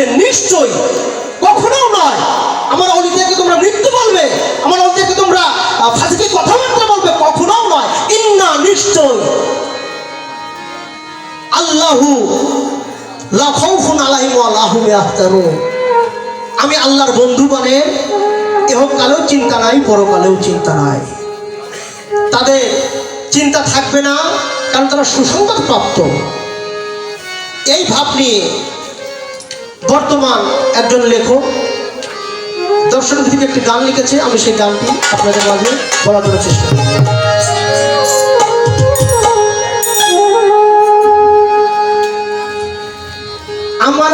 তাহলে নিশ্চয়ই কখনো নয়। আমার অলিদেরকে তোমরা মৃত্যু বলবে, আমার অলিদেরকে তোমরা ফাঁসিকে কথাবার্তা বলবে কখনো নয়। ইন্না নিশ্চয় আল্লাহু লা খাউফুন আলাইহিম ওয়া লা হুম আমি আল্লাহর বন্ধু মানে এহকালেও চিন্তা নাই, পরকালেও চিন্তা নাই। তাদের চিন্তা থাকবে না, কারণ তারা সুসংবাদ প্রাপ্ত এই ভাব নিয়ে বর্তমান একজন লেখক। দর্শক ভিত্তিক একটি গান লিখেছে, আমি সেই গানটি আপনাদের মাঝে বলার জন্য চেষ্টা করি আমার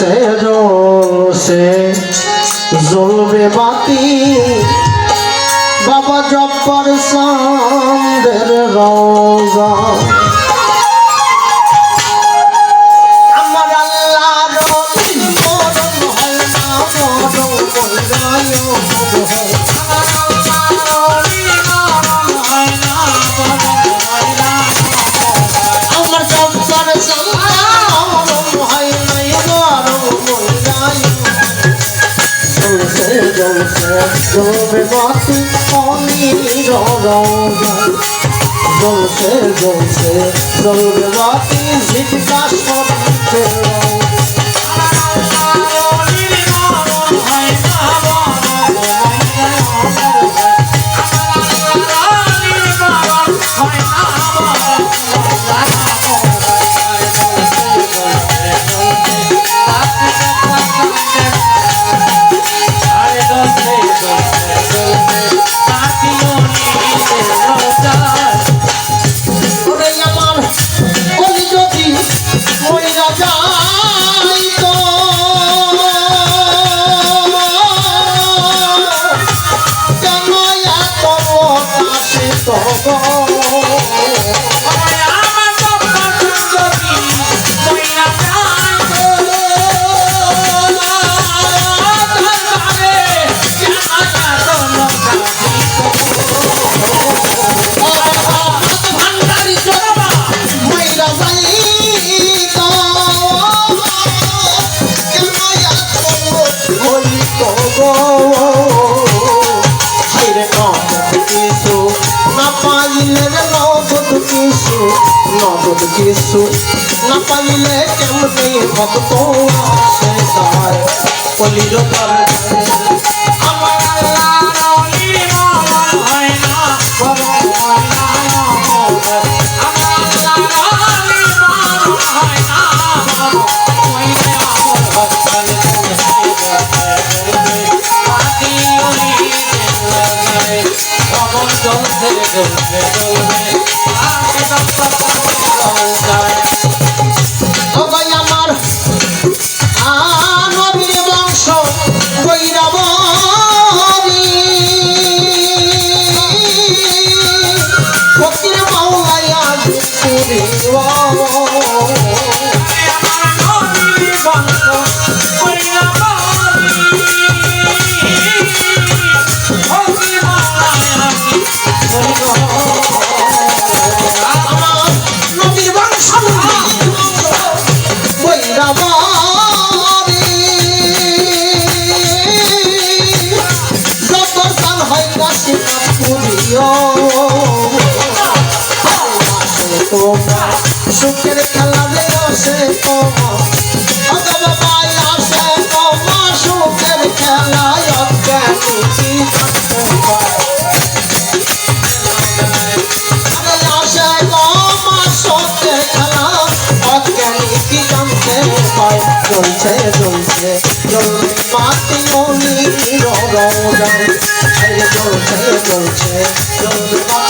সে জলসে से বাতি। বাবা জব্বর সান্দের রোজা। আমার জলবে বাতি অনির জলসে জলসে জলবে বাতি ঝিটকা সত্যে নগদ কিছু না পাইলে কেমনে ভক্ত আসে তার কলির আমার সুখের খেলা রে আসে পাই আসে তোমার সুখের খেলায় অজ্ঞানী আসে তোমার সুখের খেলা অজ্ঞানী কি জানতে পায় চলছে চলছে মাটি মনি রোজায় আরে চলছে চলছে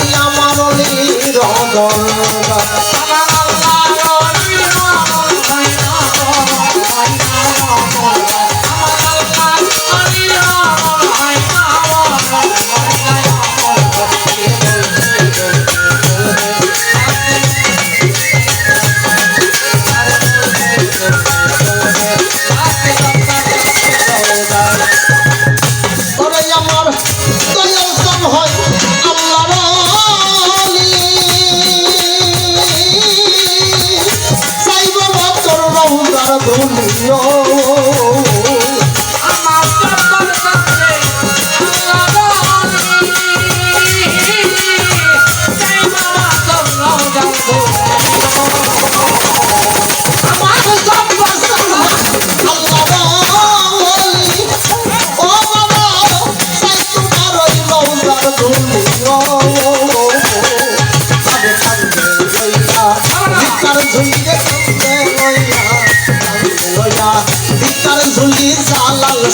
চলবে মাটি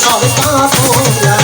我们发疯呀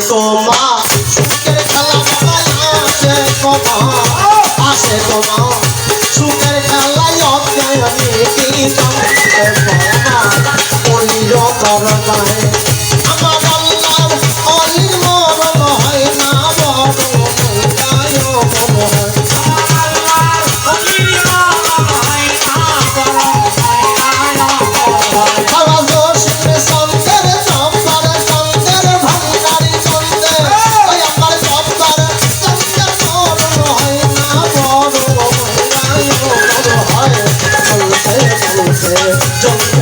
তোমা সুখের খেলা সবাই আসে তোমা আসে তোমা সুখের খেলায় অজ্ঞানী গীত পড়া পড়িল করবায় 좀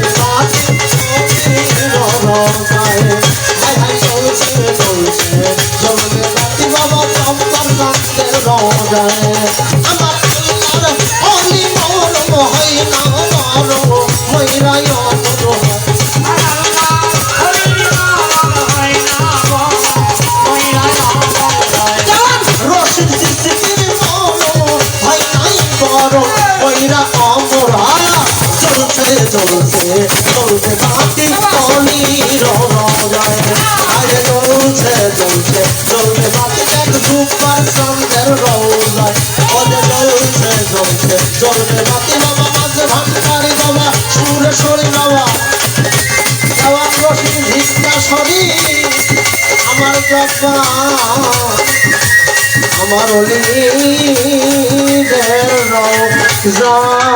না আমার জপা আমার অলিদের রও